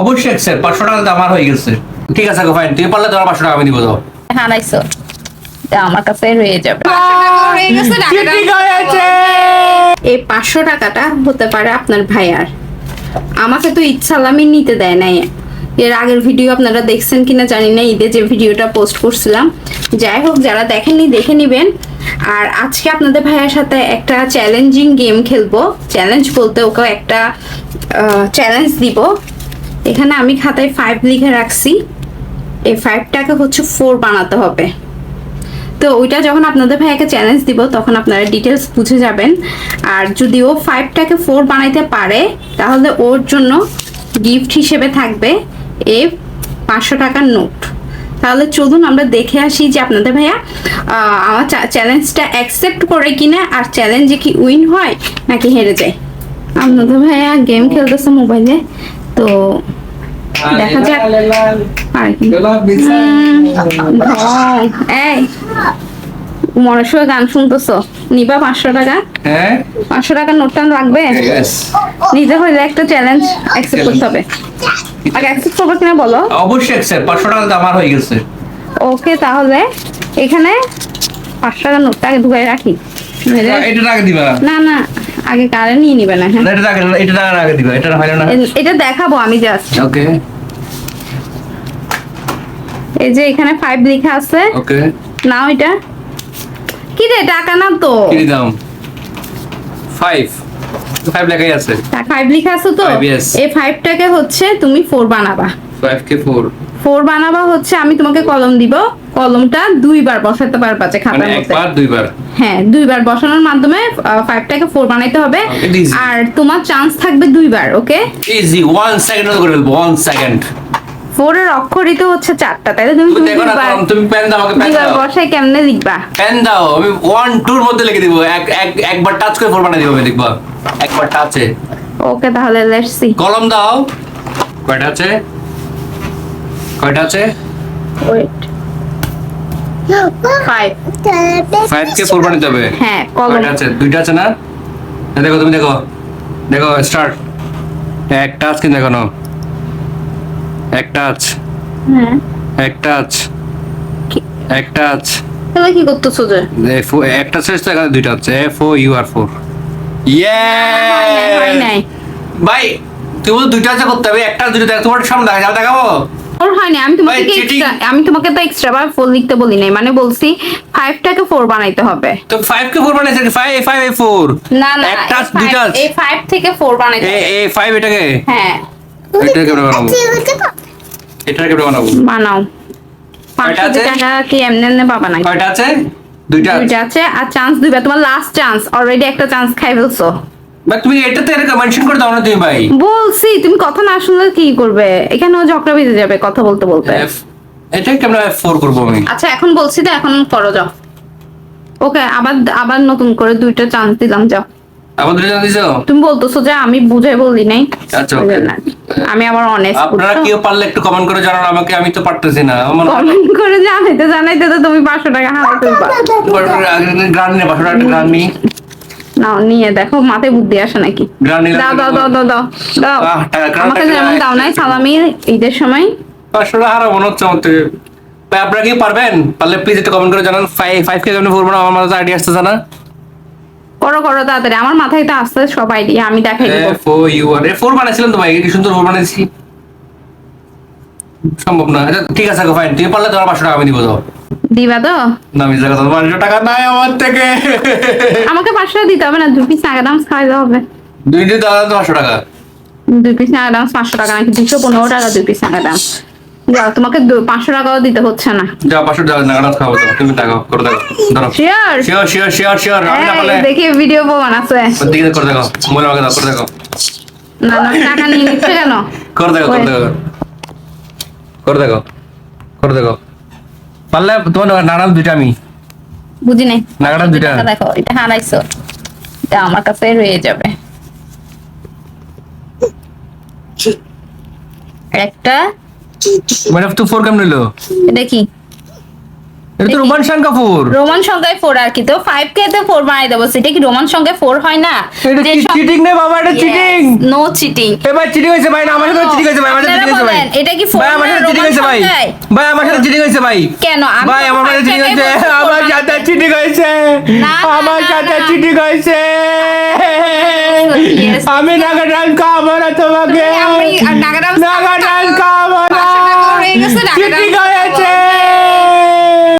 অবশ্যই অ্যাকসেপ্ট পাঁচশো টাকা তো আমার হয়ে গেছে। ঠিক আছে ফাইন তুমি পারলে তোমার পাঁচশো টাকা আমি দিব দাও হারাইছো এটা আমার কাছে রয়ে যাবে। হয়ে এই পাঁচশো টাকাটা হতে পারে আপনার ভাইয়ার। আমাকে তো ইচ্ছালামি নিতে দেয় নাই। এর আগের ভিডিও আপনারা দেখছেন কিনা জানি না ঈদে যে ভিডিওটা পোস্ট করছিলাম। যাই হোক যারা দেখেননি দেখে নেবেন। আর আজকে আপনাদের ভাইয়ের সাথে একটা চ্যালেঞ্জিং গেম খেলব। চ্যালেঞ্জ বলতে ওকে একটা চ্যালেঞ্জ দিব। এখানে আমি খাতায় ফাইভ লিখে রাখছি। এই ফাইভটাকে হচ্ছে ফোর বানাতে হবে। তো ওইটা যখন আপনাদের ভাইয়াকে চ্যালেঞ্জ দিব, তখন আপনারা ডিটেলস বুঝে যাবেন। আর যদি ও ফাইভটাকে ফোর বানাইতে পারে, তাহলে ওর জন্য গিফট হিসেবে থাকবে এ পাঁচশো টাকার নোট তাহলে চলুন আমরা দেখে আসি যে আপনাদের ভাইয়া আমার চ্যালেঞ্জটা অ্যাকসেপ্ট করে কিনা আর চ্যালেঞ্জে কি উইন হয় নাকি হেরে যায়। আপনাদের ভাইয়া গেম খেলতেছে মোবাইলে তো দেখা যাক। আর কি? ও, এই মনে সময় গান শুনতেছো? নিবা পাঁচশো টাকা? হ্যাঁ। পাঁচশো টাকার নোটটা লাগবে নিজে হইলে একটা চ্যালেঞ্জ অ্যাকসেপ্ট করতে হবে। আগে অ্যাকসেপ্ট করব কিনা বলো? অবশ্যই অ্যাকসেপ্ট পাঁচশো টাকা তো আমার হয়ে গেছে। ওকে তাহলে এখানে পাঁচশো টাকার নোটটা আগে ঢুকাই রাখি। এটা আগে দিবা। না না। আগে কারে নিয়ে নিবে না হ্যাঁ? এটা আগে এটা টাকা আগে দিবা এটা হয় না এটা দেখাবো আমি জাস্ট ওকে এই যে এখানে ফাইভ লেখা আছে। ওকে নাও এটা। কি রে টাকা না তো? কি দাম ফাইভ ফাইভ লেখাই আছে। লেখা আছে তো. এই ফাইভটাকে হচ্ছে তুমি ফোর বানাবা। ফাইভ কে ফোর ফোর বানাবা হচ্ছে আমি তোমাকে কলম দিব। কলমটা দুইবার বসাতে পারবা যে মানে খাতার মধ্যে। একবার দুইবার? হ্যাঁ দুইবার বসানোর মাধ্যমে ফাইভটাকে ফোর বানাইতে হবে. আর তোমার চান্স থাকবে দুইবার ওকে ইজি ওয়ান সেকেন্ড করে ফেলব ওয়ান সেকেন্ড ফোর এর অক্ষরই তো হচ্ছে চারটা তাই তো তুমি তুমি পেন দাও আমাকে পেন দুইবার দাও। বসাই কেমনে লিখবা? পেন দাও আমি ওয়ান টুর মধ্যে লিখে দিব। এক এক একবার টাচ করে ফোর বানিয়ে দিব আমি দেখবা। একবার টাচে ওকে তাহলে লেটস সি কলম দাও। কয়টা আছে? কয়টা আছে? ওয়েট ফাইভ কে ফোর বানাতে হবে? হ্যাঁ কয়টা আছে দুইটা আছে না? দেখো তুমি দেখো দেখো স্টার্ট এক টাচ কিন্তু দেখো এক টাচ হ্যাঁ। এক টাচ কি- এক টাচ তাহলে কি করতেছো যে? শেষ তো এখানে দুইটা হচ্ছে। F O U R four. হয় ভাই তুমি দুইটা আছে করতে হবে একটা দেখ তোমার সামনে দেখাবো? হয়নি। আমি তোমাকে আমি তোমাকে তো এক্সট্রা বার ফোর লিখতে বলি নাই। মানে বলছি ফাইভটাকে ফোর বানাইতে হবে। তো ফাইভ কে ফোর বানাইছে ফাইভ ফাইভ এ ফোর না না এক এই টাচ five- দুইটা এই ফাইভ থেকে ফোর বানাইতে এ ফাইভ এটাকে? হ্যাঁ। এটাকে কেমনে বানাবো? এটাকে কেমনে বানাবো? বানাও। পাঁচশো টাকা কি এমনি এমনি পাবা না কয়টা আছে? দুইটা দুইটা আছে। আর চান্স দিবে তোমার লাস্ট চান্স অলরেডি একটা চান্স খাই ফেলছো। ভাই তুমি এটাতে এরকম মেনশন করে দাও না তুমি ভাই। বলছি তুমি কথা না শুনলে কি করবে? ঝগড়া বেঁধে যাবে কথা বলতে বলতে। F এটাকে কেমনে ফোর করব আমি? আচ্ছা এখন বলছি তো এখন করো যাও। ওকে আবার আবার নতুন করে দুইটা চান্স দিলাম যাও। আবার দিছো? তুমি বলতেছো যে আমি বুঝাই বলি নাই। আচ্ছা। আমি আবার অনেস্ট আপনারা কেউ পারলে একটু কমেন্ট করে জানান আমাকে আমি তো পারতেছি না। আমার কমেন্ট করে জানাইতে জানাইতে তো তুমি পাঁচশো টাকা হাতে তুলবা গ্রান নিয়ে পাঁচশো টাকা গ্রান নি নাও নিয়ে দেখো মাথায় বুদ্ধি আসে নাকি? দাও দাও দাও দাও দাও দাও আমাকে যেমন দাও নাই সালামি ঈদের সময়। পাঁচশো টাকা হারাবো মনে হচ্ছে আমার থেকে। আপনারা কি পারবেন? পারলে প্লিজ একটু কমেন্ট করে জানান। ফাইভ কে কেমন না আমার মাথায় আইডিয়া আসতেছে না। করো করো তাড়াতাড়ি। আমার মাথায় তো আসতে সব আইডিয়া আমি দেখাই দিব। এফ ইউ আর ফোর বানাইছিলাম তো ভাই কি সুন্দর ফোর বানাইছি। সম্ভব না। আচ্ছা ঠিক আছে ফাইন তুমি পারলে তোমার পাঁচশো টাকা আমি দিব দাও দিবা তো? না আমি জায়গা তোমার পাঁচশো টাকা নাই আমার থেকে। আমাকে পাঁচশো টাকা দিতে হবে না দুই পিস নাগাদামস খাওয়াইতে হবে। দুই দিন দাও তো পাঁচশো টাকা। দুই পিস নাগাদামস পাঁচশো টাকা নাকি? দুশো পনেরো টাকা দুই পিস নাগাদামস যাও তোমাকে দু- পাঁচশো টাকাও দিতে হচ্ছে না। যাও পাঁচশো টাকা নাগাদ খাব তুমি টাকা করে দেখো। ধরো। Sure sure sure sure sure দেখি ভিডিও প্রমাণ আছে। করে দেখো মনে আমাকে দাও করে দেখো। না না টাকা নিয়ে নিচ্ছে কেন? করে দেখো করে দেখো। করে দেখো করে দেখো। পারলে তোমার নানান দুইটা আমি। বুঝি নাই। নাগাদাম দুইটা। দেখো এটা হারাইছো। এটা আমার কাছে রয়ে যাবে। একটা মানে তো ফোর কেমন নিলো এটা কি? এটা তো রোমান শান কাপুর রোমান সংখ্যায় ফোর আর কি তো ফাইভ কে তে ফোর বানাই দেবো সেটা কি রোমান সংখ্যায় ফোর হয় না এটা চিটিং নে বাবা এটা চিটিং নো চিটিং এবার চিটিং হয়েছে ভাই না আমার সাথে চিটিং হয়েছে ভাই আমাদের হয়েছে ভাই এটা কি ভাই আমার সাথে চিটিং হয়েছে ভাই? ভাই আমার সাথে চিটিং হয়েছে ভাই কেন আমি ভাই আমার সাথে চিটিং বলছি আমার সাথে চিটিং না, আমার সাথে চিটিং Yes, আমি নাগা ডান্স খাব না তোমাকে আমি-? ডান্স